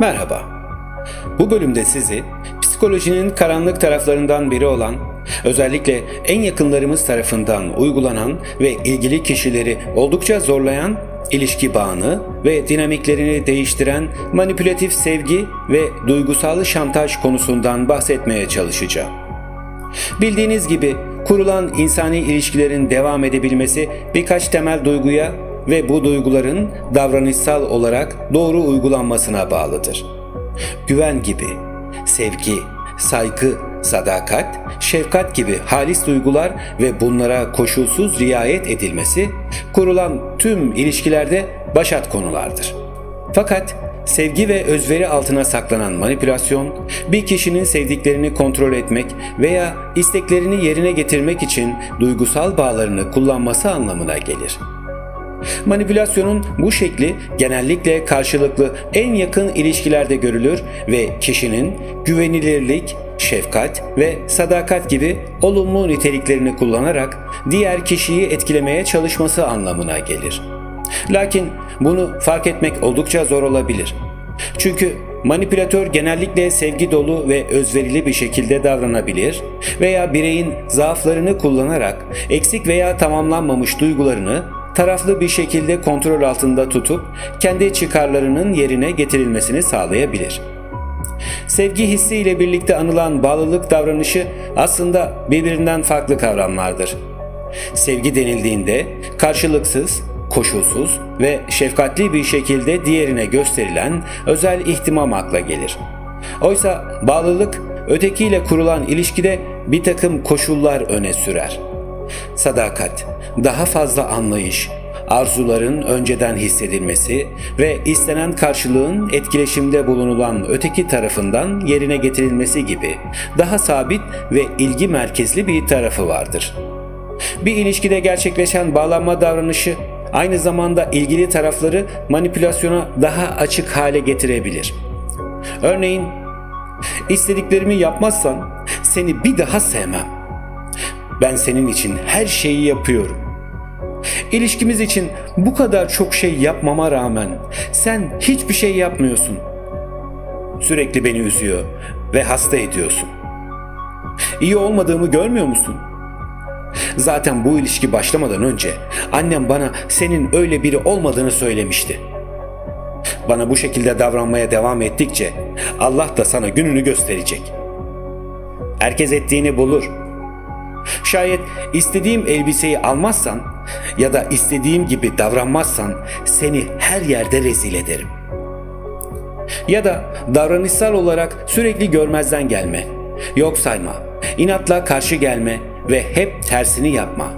Merhaba. Bu bölümde sizi psikolojinin karanlık taraflarından biri olan, özellikle en yakınlarımız tarafından uygulanan ve ilgili kişileri oldukça zorlayan ilişki bağını ve dinamiklerini değiştiren manipülatif sevgi ve duygusal şantaj konusundan bahsetmeye çalışacağım. Bildiğiniz gibi kurulan insani ilişkilerin devam edebilmesi birkaç temel duyguya ve bu duyguların davranışsal olarak doğru uygulanmasına bağlıdır. Güven gibi, sevgi, saygı, sadakat, şefkat gibi halis duygular ve bunlara koşulsuz riayet edilmesi kurulan tüm ilişkilerde başat konulardır. Fakat sevgi ve özveri altına saklanan manipülasyon, bir kişinin sevdiklerini kontrol etmek veya isteklerini yerine getirmek için duygusal bağlarını kullanması anlamına gelir. Manipülasyonun bu şekli genellikle karşılıklı en yakın ilişkilerde görülür ve kişinin güvenilirlik, şefkat ve sadakat gibi olumlu niteliklerini kullanarak diğer kişiyi etkilemeye çalışması anlamına gelir. Lakin bunu fark etmek oldukça zor olabilir. Çünkü manipülatör genellikle sevgi dolu ve özverili bir şekilde davranabilir veya bireyin zaaflarını kullanarak eksik veya tamamlanmamış duygularını taraflı bir şekilde kontrol altında tutup kendi çıkarlarının yerine getirilmesini sağlayabilir. Sevgi hissi ile birlikte anılan bağlılık davranışı aslında birbirinden farklı kavramlardır. Sevgi denildiğinde karşılıksız, koşulsuz ve şefkatli bir şekilde diğerine gösterilen özel ihtimam akla gelir. Oysa bağlılık ötekiyle kurulan ilişkide bir takım koşullar öne sürer. Sadakat, daha fazla anlayış, arzuların önceden hissedilmesi ve istenen karşılığın etkileşimde bulunulan öteki tarafından yerine getirilmesi gibi daha sabit ve ilgi merkezli bir tarafı vardır. Bir ilişkide gerçekleşen bağlanma davranışı aynı zamanda ilgili tarafları manipülasyona daha açık hale getirebilir. Örneğin, istediklerimi yapmazsan seni bir daha sevmem. Ben senin için her şeyi yapıyorum. İlişkimiz için bu kadar çok şey yapmama rağmen sen hiçbir şey yapmıyorsun. Sürekli beni üzüyor ve hasta ediyorsun. İyi olmadığımı görmüyor musun? Zaten bu ilişki başlamadan önce annem bana senin öyle biri olmadığını söylemişti. Bana bu şekilde davranmaya devam ettikçe Allah da sana gününü gösterecek. Herkes ettiğini bulur. Şayet istediğim elbiseyi almazsan ya da istediğim gibi davranmazsan seni her yerde rezil ederim. Ya da davranışsal olarak sürekli görmezden gelme, yok sayma, inatla karşı gelme ve hep tersini yapma.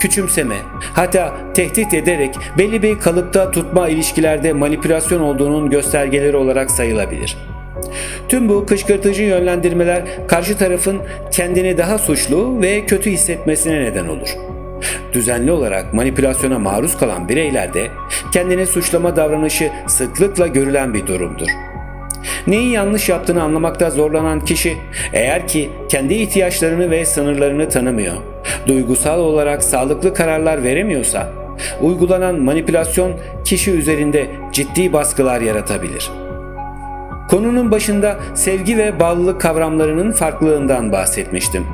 Küçümseme, hatta tehdit ederek belli bir kalıpta tutma ilişkilerde manipülasyon olduğunun göstergeleri olarak sayılabilir. Tüm bu kışkırtıcı yönlendirmeler karşı tarafın kendini daha suçlu ve kötü hissetmesine neden olur. Düzenli olarak manipülasyona maruz kalan bireylerde kendini suçlama davranışı sıklıkla görülen bir durumdur. Neyi yanlış yaptığını anlamakta zorlanan kişi eğer ki kendi ihtiyaçlarını ve sınırlarını tanımıyor, duygusal olarak sağlıklı kararlar veremiyorsa, uygulanan manipülasyon kişi üzerinde ciddi baskılar yaratabilir. Konunun başında sevgi ve bağlılık kavramlarının farklılığından bahsetmiştim.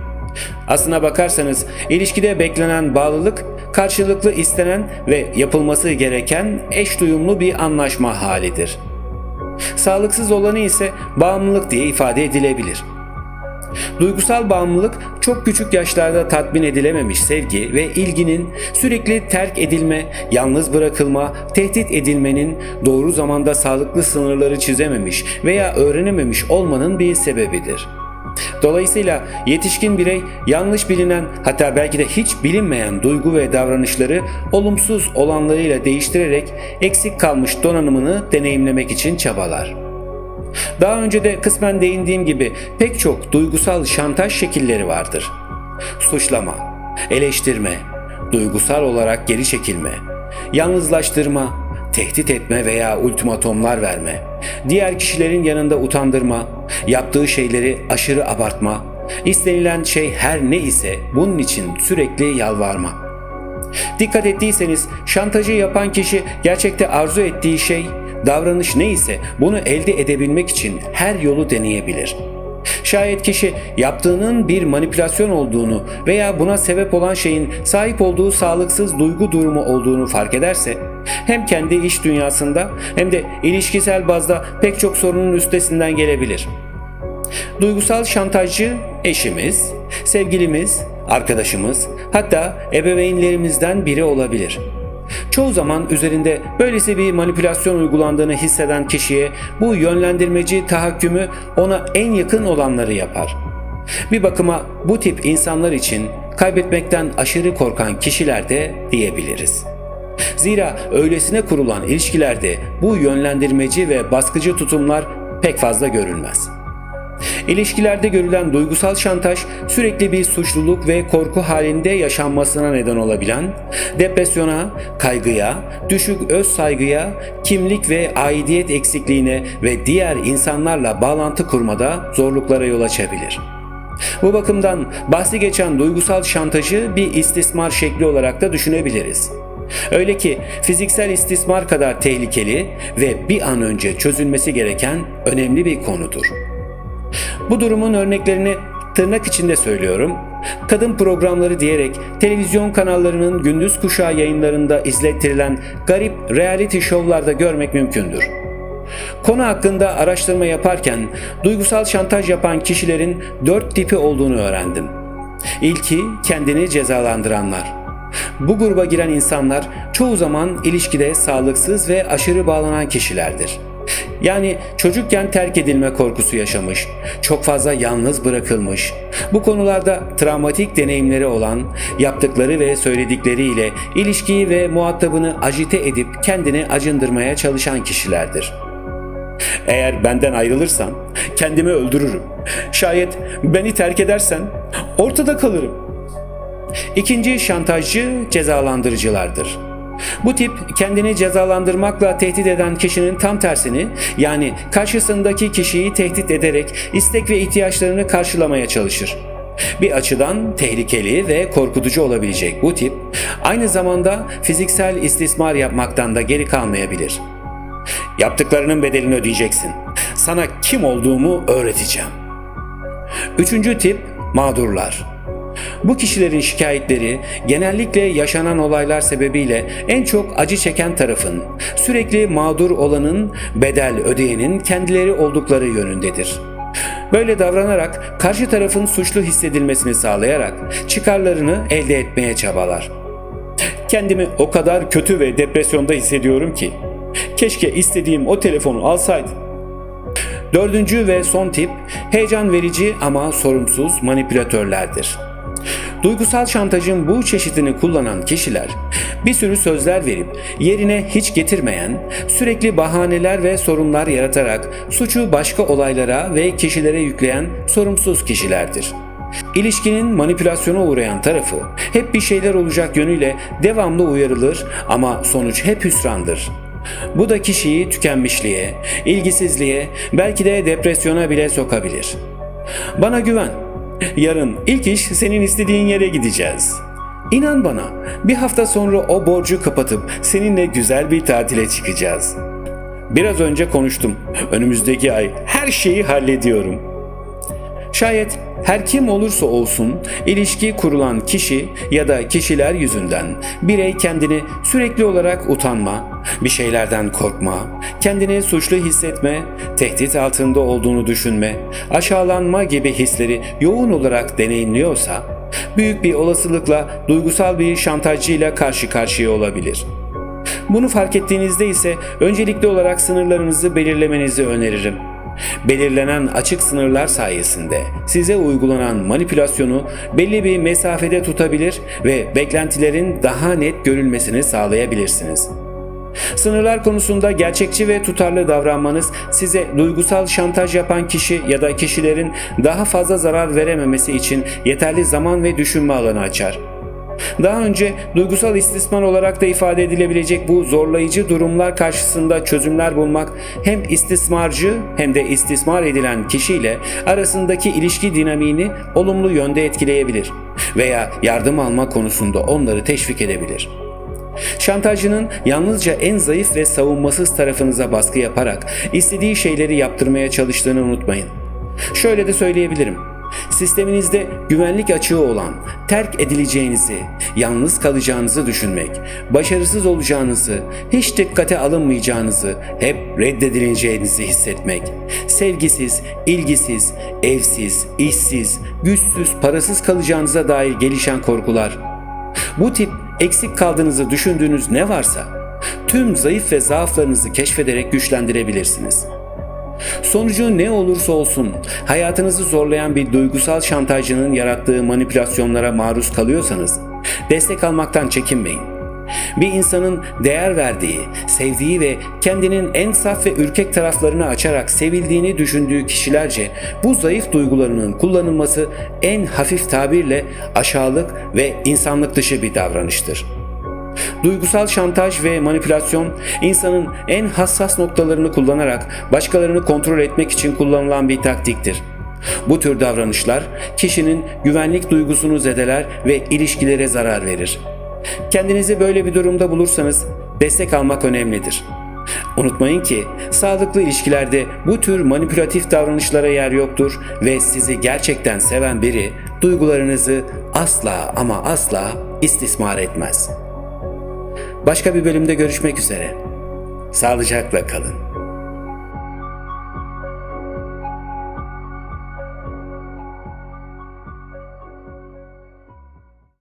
Aslına bakarsanız ilişkide beklenen bağlılık karşılıklı istenen ve yapılması gereken eş duyumlu bir anlaşma halidir. Sağlıksız olanı ise bağımlılık diye ifade edilebilir. Duygusal bağımlılık çok küçük yaşlarda tatmin edilememiş sevgi ve ilginin sürekli terk edilme, yalnız bırakılma, tehdit edilmenin doğru zamanda sağlıklı sınırları çizememiş veya öğrenememiş olmanın bir sebebidir. Dolayısıyla yetişkin birey yanlış bilinen hatta belki de hiç bilinmeyen duygu ve davranışları olumsuz olanlarıyla değiştirerek eksik kalmış donanımını deneyimlemek için çabalar. Daha önce de kısmen değindiğim gibi pek çok duygusal şantaj şekilleri vardır. Suçlama, eleştirme, duygusal olarak geri çekilme, yalnızlaştırma, tehdit etme veya ultimatomlar verme, diğer kişilerin yanında utandırma, yaptığı şeyleri aşırı abartma, istenilen şey her ne ise bunun için sürekli yalvarma. Dikkat ettiyseniz şantajı yapan kişi gerçekte arzu ettiği şey davranış neyse bunu elde edebilmek için her yolu deneyebilir. Şayet kişi yaptığının bir manipülasyon olduğunu veya buna sebep olan şeyin sahip olduğu sağlıksız duygu durumu olduğunu fark ederse hem kendi iş dünyasında hem de ilişkisel bazda pek çok sorunun üstesinden gelebilir. Duygusal şantajcı eşimiz, sevgilimiz, arkadaşımız, hatta ebeveynlerimizden biri olabilir. Çoğu zaman üzerinde böylesi bir manipülasyon uygulandığını hisseden kişiye bu yönlendirmeci tahakkümü ona en yakın olanları yapar. Bir bakıma bu tip insanlar için kaybetmekten aşırı korkan kişiler de diyebiliriz. Zira öylesine kurulan ilişkilerde bu yönlendirmeci ve baskıcı tutumlar pek fazla görülmez. İlişkilerde görülen duygusal şantaj sürekli bir suçluluk ve korku halinde yaşanmasına neden olabilen, depresyona, kaygıya, düşük öz saygıya, kimlik ve aidiyet eksikliğine ve diğer insanlarla bağlantı kurmada zorluklara yol açabilir. Bu bakımdan bahsi geçen duygusal şantajı bir istismar şekli olarak da düşünebiliriz. Öyle ki fiziksel istismar kadar tehlikeli ve bir an önce çözülmesi gereken önemli bir konudur. Bu durumun örneklerini tırnak içinde söylüyorum. Kadın programları diyerek televizyon kanallarının gündüz kuşağı yayınlarında izlettirilen garip reality şovlarda görmek mümkündür. Konu hakkında araştırma yaparken duygusal şantaj yapan kişilerin dört tipi olduğunu öğrendim. İlki kendini cezalandıranlar. Bu gruba giren insanlar çoğu zaman ilişkide sağlıksız ve aşırı bağlanan kişilerdir. Yani çocukken terk edilme korkusu yaşamış, çok fazla yalnız bırakılmış, bu konularda travmatik deneyimleri olan, yaptıkları ve söyledikleriyle ilişkiyi ve muhatabını ajite edip kendini acındırmaya çalışan kişilerdir. Eğer benden ayrılırsan kendimi öldürürüm. Şayet beni terk edersen ortada kalırım. İkinci şantajcı cezalandırıcılardır. Bu tip kendini cezalandırmakla tehdit eden kişinin tam tersini yani karşısındaki kişiyi tehdit ederek istek ve ihtiyaçlarını karşılamaya çalışır. Bir açıdan tehlikeli ve korkutucu olabilecek bu tip aynı zamanda fiziksel istismar yapmaktan da geri kalmayabilir. Yaptıklarının bedelini ödeyeceksin. Sana kim olduğumu öğreteceğim. Üçüncü tip mağdurlar. Bu kişilerin şikayetleri genellikle yaşanan olaylar sebebiyle en çok acı çeken tarafın, sürekli mağdur olanın, bedel ödeyenin kendileri oldukları yönündedir. Böyle davranarak karşı tarafın suçlu hissedilmesini sağlayarak çıkarlarını elde etmeye çabalar. Kendimi o kadar kötü ve depresyonda hissediyorum ki keşke istediğim o telefonu alsaydım. Dördüncü ve son tip heyecan verici ama sorumsuz manipülatörlerdir. Duygusal şantajın bu çeşidini kullanan kişiler bir sürü sözler verip yerine hiç getirmeyen, sürekli bahaneler ve sorunlar yaratarak suçu başka olaylara ve kişilere yükleyen sorumsuz kişilerdir. İlişkinin manipülasyona uğrayan tarafı hep bir şeyler olacak yönüyle devamlı uyarılır ama sonuç hep hüsrandır. Bu da kişiyi tükenmişliğe, ilgisizliğe, belki de depresyona bile sokabilir. Bana güven. Yarın ilk iş senin istediğin yere gideceğiz. İnan bana, bir hafta sonra o borcu kapatıp seninle güzel bir tatile çıkacağız. Biraz önce konuştum. Önümüzdeki ay her şeyi hallediyorum. Şayet her kim olursa olsun ilişki kurulan kişi ya da kişiler yüzünden birey kendini sürekli olarak utanma, bir şeylerden korkma, kendini suçlu hissetme, tehdit altında olduğunu düşünme, aşağılanma gibi hisleri yoğun olarak deneyimliyorsa büyük bir olasılıkla duygusal bir şantajcıyla karşı karşıya olabilir. Bunu fark ettiğinizde ise öncelikli olarak sınırlarınızı belirlemenizi öneririm. Belirlenen açık sınırlar sayesinde size uygulanan manipülasyonu belli bir mesafede tutabilir ve beklentilerin daha net görülmesini sağlayabilirsiniz. Sınırlar konusunda gerçekçi ve tutarlı davranmanız size duygusal şantaj yapan kişi ya da kişilerin daha fazla zarar verememesi için yeterli zaman ve düşünme alanı açar. Daha önce duygusal istismar olarak da ifade edilebilecek bu zorlayıcı durumlar karşısında çözümler bulmak hem istismarcı hem de istismar edilen kişiyle arasındaki ilişki dinamiğini olumlu yönde etkileyebilir veya yardım alma konusunda onları teşvik edebilir. Şantajcının yalnızca en zayıf ve savunmasız tarafınıza baskı yaparak istediği şeyleri yaptırmaya çalıştığını unutmayın. Şöyle de söyleyebilirim. Sisteminizde güvenlik açığı olan, terk edileceğinizi, yalnız kalacağınızı düşünmek, başarısız olacağınızı, hiç dikkate alınmayacağınızı, hep reddedileceğinizi hissetmek, sevgisiz, ilgisiz, evsiz, işsiz, güçsüz, parasız kalacağınıza dair gelişen korkular, bu tip eksik kaldığınızı düşündüğünüz ne varsa tüm zayıf ve zaaflarınızı keşfederek güçlendirebilirsiniz. Sonucu ne olursa olsun hayatınızı zorlayan bir duygusal şantajcının yarattığı manipülasyonlara maruz kalıyorsanız destek almaktan çekinmeyin. Bir insanın değer verdiği, sevdiği ve kendinin en saf ve ürkek taraflarını açarak sevildiğini düşündüğü kişilerce bu zayıf duygularının kullanılması en hafif tabirle aşağılık ve insanlık dışı bir davranıştır. Duygusal şantaj ve manipülasyon insanın en hassas noktalarını kullanarak başkalarını kontrol etmek için kullanılan bir taktiktir. Bu tür davranışlar kişinin güvenlik duygusunu zedeler ve ilişkilere zarar verir. Kendinizi böyle bir durumda bulursanız destek almak önemlidir. Unutmayın ki sağlıklı ilişkilerde bu tür manipülatif davranışlara yer yoktur ve sizi gerçekten seven biri duygularınızı asla ama asla istismar etmez. Başka bir bölümde görüşmek üzere. Sağlıcakla kalın.